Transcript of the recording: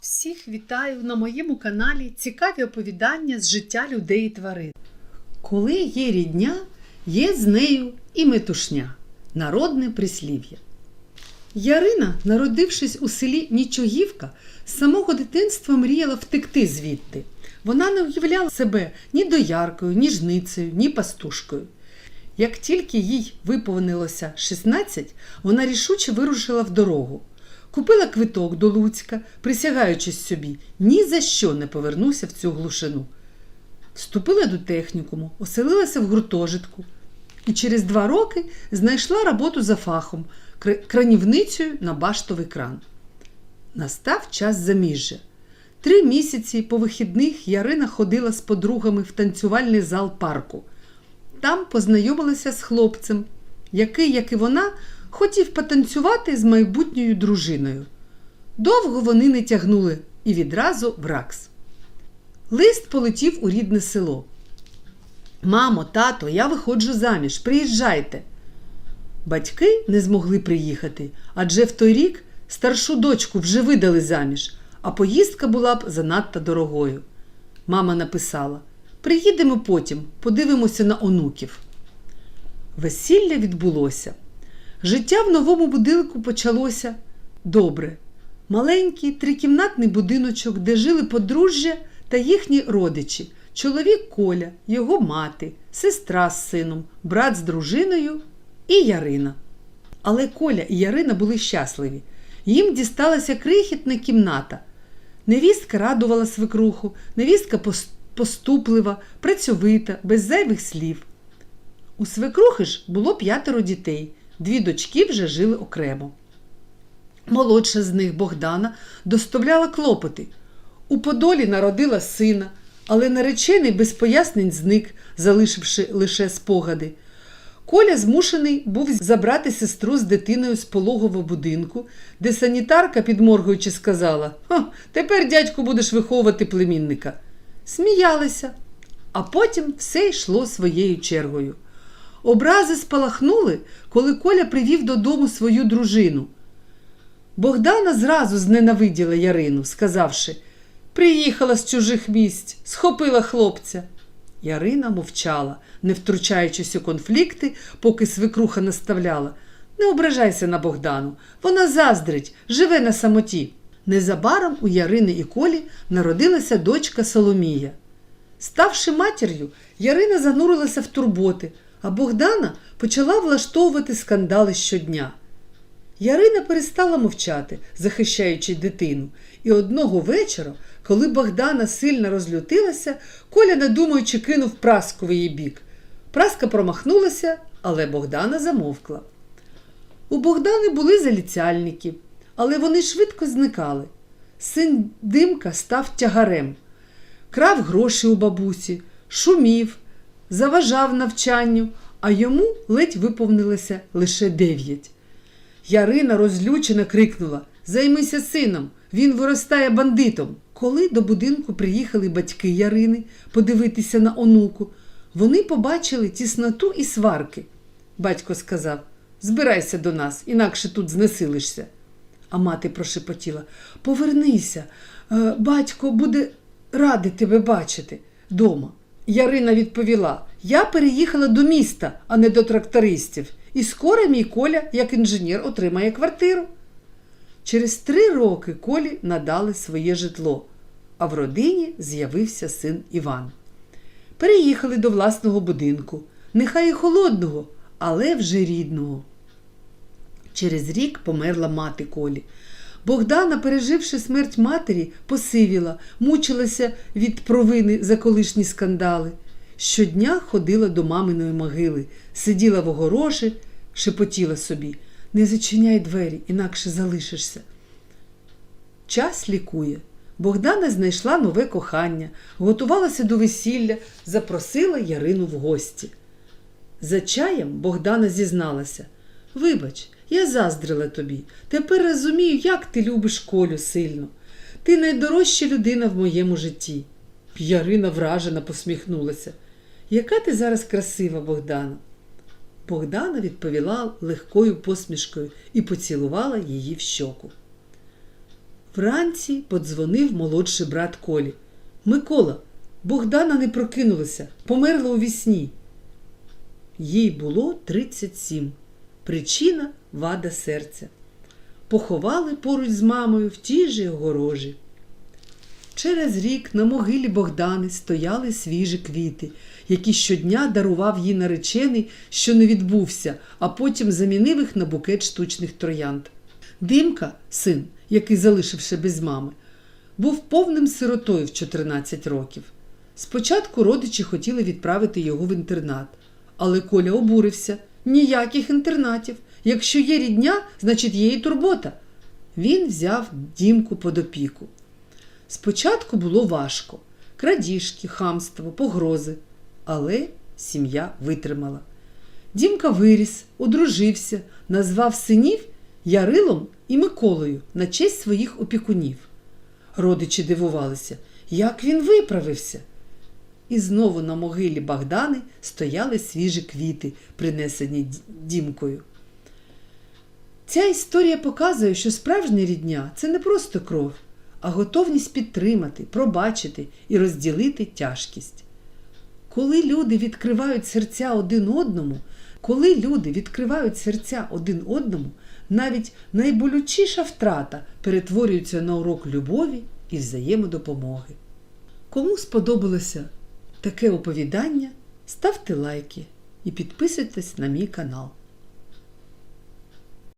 Всіх вітаю на моєму каналі цікаві оповідання з життя людей і тварин. Коли є рідня, є з нею і метушня народне прислів'я. Ярина, народившись у селі Нічогівка, з самого дитинства мріяла втекти звідти. Вона не уявляла себе ні дояркою, ні жницею, ні пастушкою. Як тільки їй виповнилося 16, вона рішуче вирушила в дорогу. Купила квиток до Луцька, присягаючись собі, ні за що не повернуся в цю глушину. Вступила до технікуму, оселилася в гуртожитку і через два роки знайшла роботу за фахом, кранівницею на баштовий кран. Настав час заміжжя. Три місяці по вихідних Ярина ходила з подругами в танцювальний зал парку. Там познайомилася з хлопцем, який, як і вона, хотів потанцювати з майбутньою дружиною. Довго вони не тягнули і відразу в ракс. Лист полетів у рідне село. Мамо, тато, я виходжу заміж, приїжджайте. Батьки не змогли приїхати, адже в той рік старшу дочку вже видали заміж, а поїздка була б занадто дорогою. Мама написала: Приїдемо потім, подивимося на онуків. Весілля відбулося. Життя в новому будинку почалося добре. Маленький трикімнатний будиночок, де жили подружжя та їхні родичі, чоловік Коля, його мати, сестра з сином, брат з дружиною і Ярина. Але Коля і Ярина були щасливі. Їм дісталася крихітна кімната. Невістка радувала свекруху, невістка поступлива, працьовита, без зайвих слів. У свекрухи ж було п'ятеро дітей, дві дочки вже жили окремо. Молодша з них Богдана доставляла клопоти. У Подолі народила сина, але наречений без пояснень зник, залишивши лише спогади. Коля змушений був забрати сестру з дитиною з пологового будинку, де санітарка, підморгуючи, сказала: «Ха, тепер дядьку будеш виховувати племінника. Сміялися, а потім все йшло своєю чергою. Образи спалахнули, коли Коля привів додому свою дружину. Богдана зразу зненавиділа Ярину, сказавши Приїхала з чужих місць, схопила хлопця. Ярина мовчала, не втручаючись у конфлікти, поки свекруха наставляла. Не ображайся на Богдану, вона заздрить, живе на самоті. Незабаром у Ярини і Колі народилася дочка Соломія. Ставши матір'ю, Ярина занурилася в турботи, а Богдана почала влаштовувати скандали щодня. Ярина перестала мовчати, захищаючи дитину, і одного вечора, коли Богдана сильно розлютилася, Коля, не думаючи, кинув праску в її бік. Праска промахнулася, але Богдана замовкла. У Богдани були заліцяльники, але вони швидко зникали. Син Димка став тягарем, крав гроші у бабусі, шумів, заважав навчанню, а йому ледь виповнилося лише дев'ять. Ярина розлючено крикнула Займися сином, він виростає бандитом. Коли до будинку приїхали батьки Ярини подивитися на онуку, вони побачили тісноту і сварки. Батько сказав Збирайся до нас, інакше тут знесилишся. А мати прошепотіла Повернися, е, батько буде радий тебе бачити дома. Ярина відповіла: Я переїхала до міста, а не до трактористів, і скоро мій Коля, як інженер, отримає квартиру. Через три роки Колі надали своє житло, а в родині з'явився син Іван. Переїхали до власного будинку, нехай і холодного, але вже рідного. Через рік померла мати Колі. Богдана, переживши смерть матері, посивіла, мучилася від провини за колишні скандали. Щодня ходила до маминої могили, сиділа в огорожі, шепотіла собі не зачиняй двері, інакше залишишся. Час лікує. Богдана знайшла нове кохання, готувалася до весілля, запросила Ярину в гості. За чаєм Богдана зізналася Вибач, я заздрила тобі. Тепер розумію, як ти любиш Колю сильно. Ти найдорожча людина в моєму житті. Ярина вражена посміхнулася. Яка ти зараз красива, Богдана? Богдана відповіла легкою посмішкою і поцілувала її в щоку. Вранці подзвонив молодший брат Колі. Микола, Богдана не прокинулася, померла у вісні. Їй було 37. Причина вада серця. Поховали поруч з мамою в тій же огорожі. Через рік на могилі Богдани стояли свіжі квіти, які щодня дарував їй наречений, що не відбувся, а потім замінив їх на букет штучних троянд. Димка, син, який залишився без мами, був повним сиротою в 14 років. Спочатку родичі хотіли відправити його в інтернат, але Коля обурився ніяких інтернатів. Якщо є рідня, значить є і турбота. Він взяв дімку під опіку. Спочатку було важко крадіжки, хамство, погрози, але сім'я витримала. Дімка виріс, одружився, назвав синів Ярилом і Миколою на честь своїх опікунів. Родичі дивувалися, як він виправився. І знову на могилі Богдани стояли свіжі квіти, принесені дімкою. Ця історія показує, що справжня рідня це не просто кров, а готовність підтримати, пробачити і розділити тяжкість. Коли люди відкривають серця один одному, коли люди відкривають серця один одному, навіть найболючіша втрата перетворюється на урок любові і взаємодопомоги. Кому сподобалося таке оповідання, ставте лайки і підписуйтесь на мій канал.